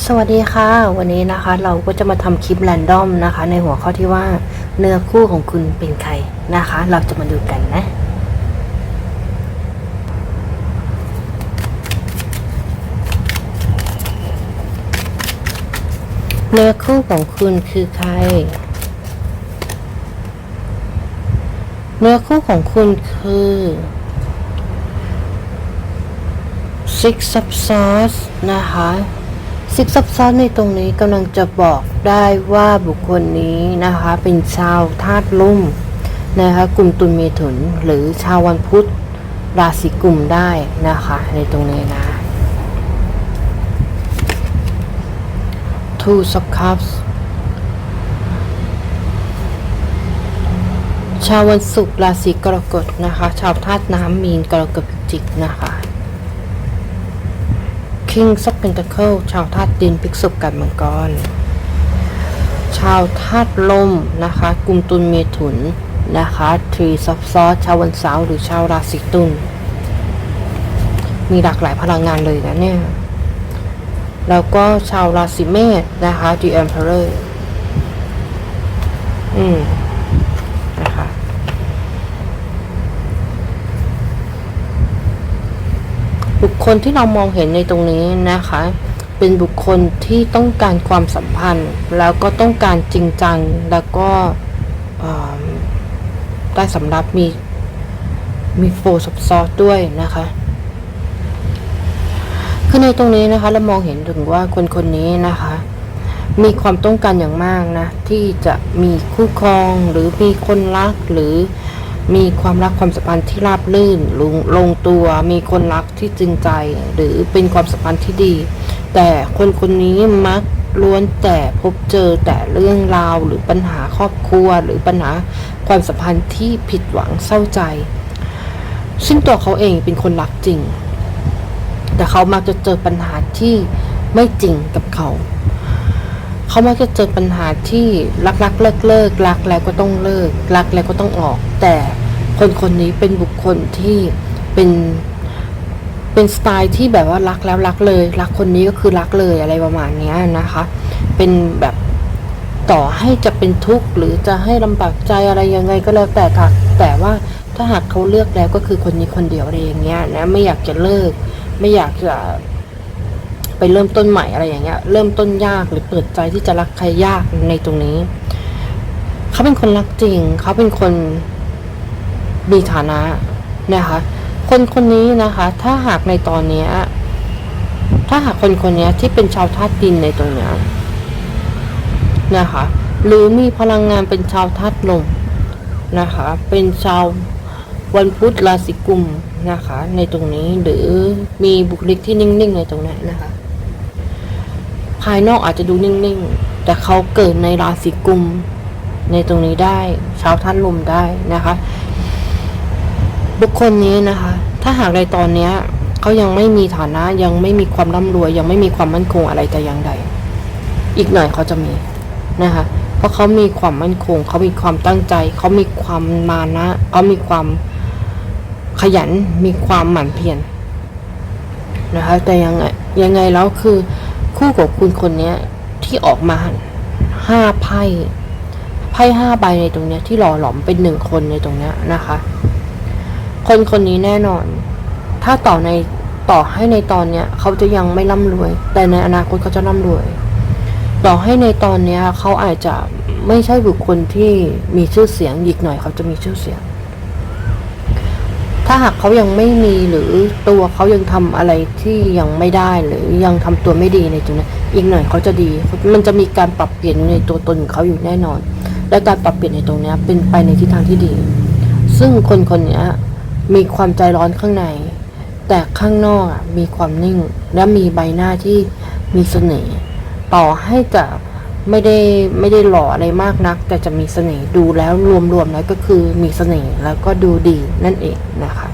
สวัสดีค่ะ วันนี้นะคะเราก็จะมาทำคลิปแรนดอมนะคะ ในหัวข้อที่ว่าเนื้อคู่ของคุณเป็นใครนะคะ เราจะมาดูกันนะ เนื้อคู่ของคุณคือใคร เนื้อคู่ของคุณคือ Six of Swords นะคะ Six of Swords ในตรงนี้กำลังจะบอกได้ว่าบุคคลนี้นะคะ เป็นชาวธาตุลุ่มนะคะกลุ่มตุลเมถุนหรือชาววันพุธราศีกลุ่มได้นะคะ ในตรงนี้นะ Two of Cups ชาววันศุกร์ราศีกรกฎนะคะ ชาวธาตุน้ำมีนกรกฎพิจิกนะคะ King of Pentacle ชาวธาตุดินพฤกษบกันมังกร ชาวธาตุลมนะคะกลุ่มตุลเมถุนนะคะ Tree of Swords ชาววันเสาร์หรือชาวราศีตุลมีหลากหลายพลังงานเลยนะเนี่ย แล้วก็ชาวราศีเมษนะคะ The Emperor อืม นะคะ บุคค ลที่เรามองเห็นในตรงนี้นะคะ เป็นบุคคลที่ต้องการความสัมพันธ์ แล้วก็ต้องการจริงจัง แล้วก็ได้สำรับมีมีโฟร์ซับซอสด้วยนะคะคือในตรงนี้นะคะ เรามองเห็นถึงว่าคนคนนี้นะคะ มีความต้องการอย่างมากนะ ที่จะมีคู่ครองหรือมีคนรักหรือ มีความรักความสัมพันธ์ที่ราบรื่นลงลงตัว มีคนรักที่จริงใจ หรือเป็นความสัมพันธ์ที่ดี แต่คนคนนี้มักล้วนแต่พบเจอแต่เรื่องราวหรือปัญหาครอบครัว หรือปัญหาความสัมพันธ์ที่ผิดหวังเศร้าใจ ซึ่งตัวเขาเองเป็นคนรักจริง แต่เขามักจะเจอปัญหาที่ไม่จริงกับเขา เขามักจะเจอปัญหาที่รักรักเลิกเลิกรักแล้วก็ต้องเลิก รักแล้วก็ต้องออก แต่คนคนนี้เป็นบุคคลที่เป็นเป็นสไตล์ที่แบบว่ารักแล้วรักเลย รักคนนี้ก็คือรักเลยอะไรประมาณนี้นะคะ เป็นแบบต่อให้จะเป็นทุกข์หรือจะให้ลำบากใจอะไรยังไงก็แล้วแต่ค่ะแต่ว่าถ้าหากเขาเลือกแล้วก็คือคนนี้คนเดียวอะไรอย่างเงี้ยนะไม่อยากจะเลิก ไม่อยากจะ ไปเริ่มต้นใหม่อะไรอย่างเงี้ย เริ่มต้นยากหรือเปิดใจที่จะรักใครยากในตรงนี้ เขาเป็นคนรักจริง เขาเป็นคนมีฐานะนะคะ คนคนนี้นะคะ ถ้าหากในตอนเนี้ยถ้าหากคนคนนี้ที่เป็นชาวธาตุดินในตรงเนี้ยนะคะ หรือมีพลังงานเป็นชาวธาตุลมนะคะ เป็นชาววันพุธราศีกุมนะคะ ในตรงนี้หรือมีบุคลิกที่นิ่งๆในตรงนี้นะคะ ภายนอกอาจจะดูนิ่งๆ แต่เขาเกิดในราศีกุม ในตรงนี้ได้ ชาวท่านลมได้นะคะ บุคคลนี้นะคะ ถ้าหากในตอนเนี้ยเขายังไม่มีฐานะยังไม่มีความร่ำรวย ยังไม่มีความมั่นคงอะไรแต่อย่างใด อีกหน่อยเขาจะมีนะคะ เพราะเขามีความมั่นคง เขามีความตั้งใจ เขามีความมานะเขามีความขยันมีความหมั่นเพียรนะคะ แต่ยังไงยังไงแล้วคือ คู่กับคุณคนเนี้ยที่ออกมาห้าไพ่ไพ่ห้าใบในตรงเนี้ยที่หล่อหลอมเป็นหนึ่งคนในตรงเนี้ยนะคะ คนคนนี้แน่นอน ถ้าต่อในต่อให้ในตอนเนี้ยเขาจะยังไม่ร่ำรวย แต่ในอนาคตเขาจะร่ำรวย ต่อให้ในตอนเนี้ยเขาอาจจะไม่ใช่บุคคลที่มีชื่อเสียงอีกหน่อยเขาจะมีชื่อเสียง ถ้าหากเขายังไม่มีหรือตัวเขายังทำอะไรที่ยังไม่ได้หรือยังทำตัวไม่ดีในตรงนี้อีกหน่อยเขาจะดี มันจะมีการปรับเปลี่ยนในตัวตนของเขาอยู่แน่นอน และการปรับเปลี่ยนในตรงนี้เป็นไปในทิศทางที่ดี ซึ่งคนคนนี้มีความใจร้อนข้างใน แต่ข้างนอกมีความนิ่ง และมีใบหน้าที่มีเสน่ห์ต่อให้จะ ไม่ได้ไม่ได้หล่ออะไรมากนัก แต่จะมีเสน่ห์ดูแล้วรวมๆแล้วก็คือมีเสน่ห์แล้วก็ดูดีนั่นเองนะคะ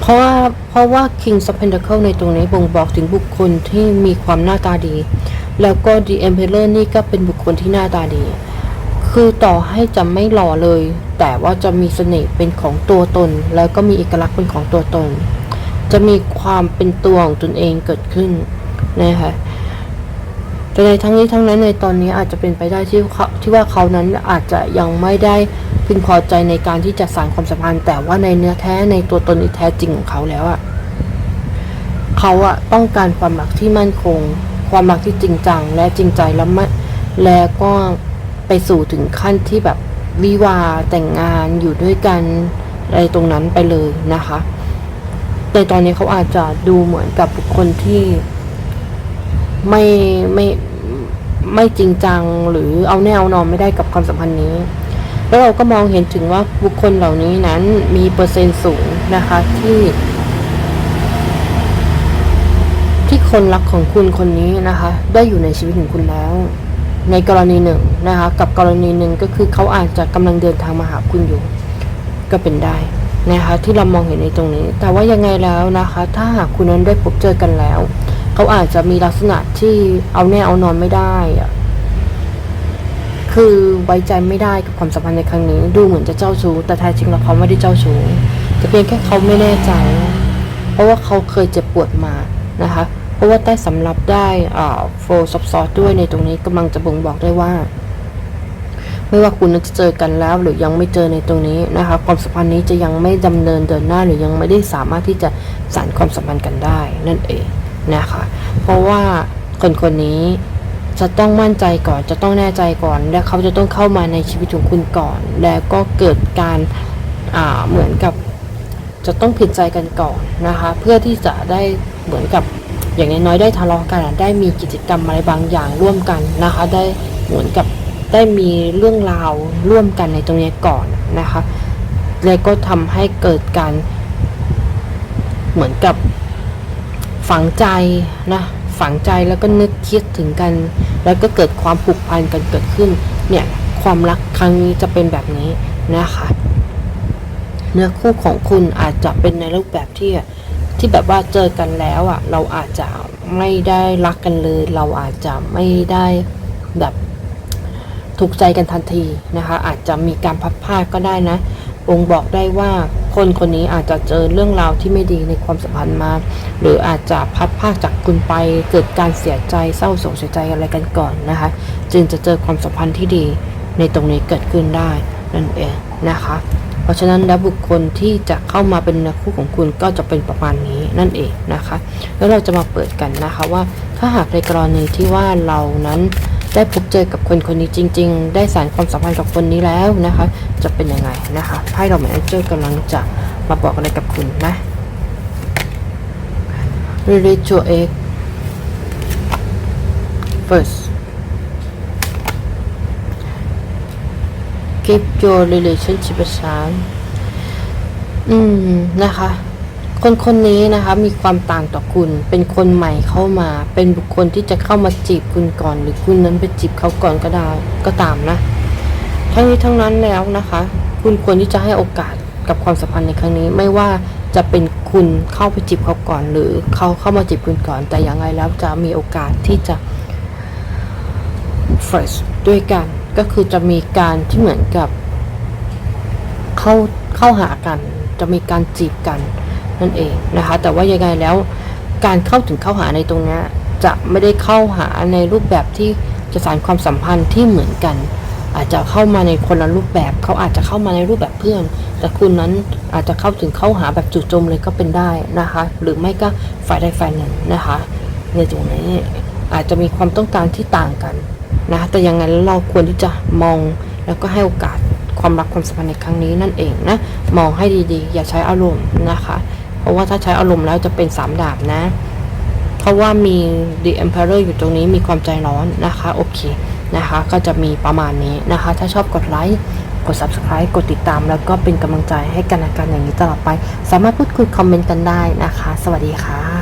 เพราะว่าเพราะว่า King of Pentacle ในตรงนี้บ่งบอกถึงบุคคลที่มีความหน้าตาดี แล้วก็ The Emperor นี่ก็เป็นบุคคลที่หน้าตาดี คือต่อให้จะไม่หล่อเลย แต่ว่าจะมีเสน่ห์เป็นของตัวตน แล้วก็มีเอกลักษณ์เป็นของตัวตน จะมีความเป็นตัวของตนเองเกิดขึ้น นะคะแต่ในทั้งนี้ทั้งนั้นในตอนนี้อาจจะเป็นไปได้ที่เขาที่ว่าเขานั้นอาจจะยังไม่ได้พึงพอใจในการที่จะสานความสัมพันธ์แต่ว่าในเนื้อแท้ในตัวตนที่แท้จริงของเขาแล้วอะเขาอะต้องการความรักที่มั่นคง ความรักที่จริงจัง และจริงใจแล้วม่แล้วก็ไปสู่ถึงขั้นที่แบบวิวาแต่งงานอยู่ด้วยกันอะไรตรงนั้นไปเลยนะคะในตอนนี้เขาอาจจะดูเหมือนกับบุคคลที่ ไม่ไม่ไม่จริงจังหรือเอาแนวนอนไม่ได้กับความสัมพันธ์นี้ แล้วเราก็มองเห็นถึงว่าบุคคลเหล่านี้นั้นมีเปอร์เซ็นต์สูงนะคะที่ ที่คนรักของคุณคนนี้นะคะ ได้อยู่ในชีวิตของคุณแล้ว ในกรณีหนึ่งนะคะ กับกรณีหนึ่งก็คือเขาอาจจะกำลังเดินทางมาหาคุณอยู่ ก็เป็นได้นะคะ ที่เรามองเห็นในตรงนี้ แต่ว่ายังไงแล้วนะคะ ถ้าหากคุณนั้นได้พบเจอกันแล้ว เขาอาจจะมีลักษณะที่เอาแน่เอานอนไม่ได้อะคือไว้ใจไม่ได้กับความสัมพันธ์ในครั้งนี้ ดูเหมือนจะเจ้าชู้แต่แท้จริงแล้วเขาไม่ได้เจ้าชู้แต่เพียงแค่เขาไม่แน่ใจ เพราะว่าเขาเคยเจ็บปวดมานะคะ เพราะว่าใต้สำรับได้อ่าโฟซับซอสด้วยในตรงนี้กำลังจะบ่งบอกได้ว่า ไม่ว่าคุณจะเจอกันแล้ว หรือยังไม่เจอในตรงนี้นะคะ ความสัมพันธ์นี้จะยังไม่ดำเนินเดินหน้าหรือยังไม่ได้สามารถที่จะสานความสัมพันธ์กันได้ นั่นเอง นะคะ เพราะว่าคนคนนี้จะต้องมั่นใจก่อนจะต้องแน่ใจก่อน และเขาจะต้องเข้ามาในชีวิตของคุณก่อน แล้วก็เกิดการเหมือนกับจะต้องผิดใจกันก่อนนะคะ เพื่อที่จะได้เหมือนกับอย่างน้อยๆได้ทะเลาะกันได้มีกิจกรรมอะไรบางอย่างร่วมกันนะคะ ได้เหมือนกับได้มีเรื่องราวร่วมกันในตรงนี้ก่อนนะคะ แล้วก็ทำให้เกิดการเหมือนกับ ฝังใจนะฝังใจแล้วก็นึกคิดถึงกัน แล้วก็เกิดความผูกพันกันเกิดขึ้น เนี่ยความรักครั้งนี้จะเป็นแบบนี้นะคะเนื้อคู่ของคุณอาจจะเป็นในรูปแบบที่ที่แบบว่าเจอกันแล้วอะ เราอาจจะไม่ได้รักกันเลย เราอาจจะไม่ได้แบบถูกใจกันทันทีนะคะ อาจจะมีการพัดพาก็ได้นะองค์บอกได้ว่า คนคนนี้อาจจะเจอเรื่องราวที่ไม่ดีในความสัมพันธ์มา หรืออาจจะพัดพลาดจากคุณไปเกิดการเสียใจเศร้าโศกเสียใจอะไรกันก่อนนะคะ จึงจะเจอความสัมพันธ์ที่ดีในตรงนี้เกิดขึ้นได้นั่นเองนะคะ เพราะฉะนั้นแล้วบุคคลที่จะเข้ามาเป็นคู่ของคุณก็จะเป็นประมาณนี้นั่นเองนะคะ แล้วเราจะมาเปิดกันนะคะว่าถ้าหากในกรณีที่ว่าเรานั้น ได้พบเจอกับคนคนนี้จริง ๆ ได้สานความสัมพันธ์กับคนนี้แล้วนะคะ จะเป็นยังไงนะคะไพ่เราแมนเจอร์กำลังจะมาบอกอะไรกับคุณนะ relate to egg first keep your relationship a s h a r อืม นะคะ คนคนนี้นะคะมีความต่างต่อคุณ เป็นคนใหม่เข้ามา เป็นบุคคลที่จะเข้ามาจีบคุณก่อน หรือคุณนั้นไปจีบเขาก่อนก็ได้ก็ตามนะ ทั้งนี้ทั้งนั้นแล้วนะคะ คุณควรที่จะให้โอกาสกับความสัมพันธ์ในครั้งนี้ ไม่ว่าจะเป็นคุณเข้าไปจีบเขาก่อน หรือเขาเข้ามาจีบคุณก่อน แต่อย่างไรแล้วจะมีโอกาสที่จะ fresh ด้วยกันก็คือจะมีการที่เหมือนกับเข้าเข้าหากัน จะมีการจีบกัน นั่นเองนะคะ แต่ว่ายังไงแล้วการเข้าถึงเข้าหาในตรงนี้จะไม่ได้เข้าหาในรูปแบบที่จะสานความสัมพันธ์ที่เหมือนกัน อาจจะเข้ามาในคนละรูปแบบเขาอาจจะเข้ามาในรูปแบบเพื่อน แต่คุณนั้นอาจจะเข้าถึงเข้าหาแบบจู่โจมเลยก็เป็นได้นะคะ หรือไม่ก็ฝ่ายใดฝ่ายหนึ่งนะคะ ในตรงนี้อาจจะมีความต้องการที่ต่างกันนะแต่ยังไงแล้วเราควรที่จะมองแล้วก็ให้โอกาสความรักความสัมพันธ์ในครั้งนี้นั่นเองนะ มองให้ดีๆ อย่าใช้อารมณ์นะคะ เพราะว่าถ้าใช้อารมณ์แล้วจะเป็นสามดาบนะ เพราะว่ามี The Emperor อยู่ตรงนี้มีความใจร้อนนะคะโอเคนะคะ ก็จะมีประมาณนี้นะคะ ถ้าชอบกดไลค์กด Subscribe กดติดตาม แล้วก็เป็นกำลังใจให้กันและกันอย่างนี้ตลอดไป สามารถพูดคุยคอมเมนต์กันได้นะคะ สวัสดีค่ะ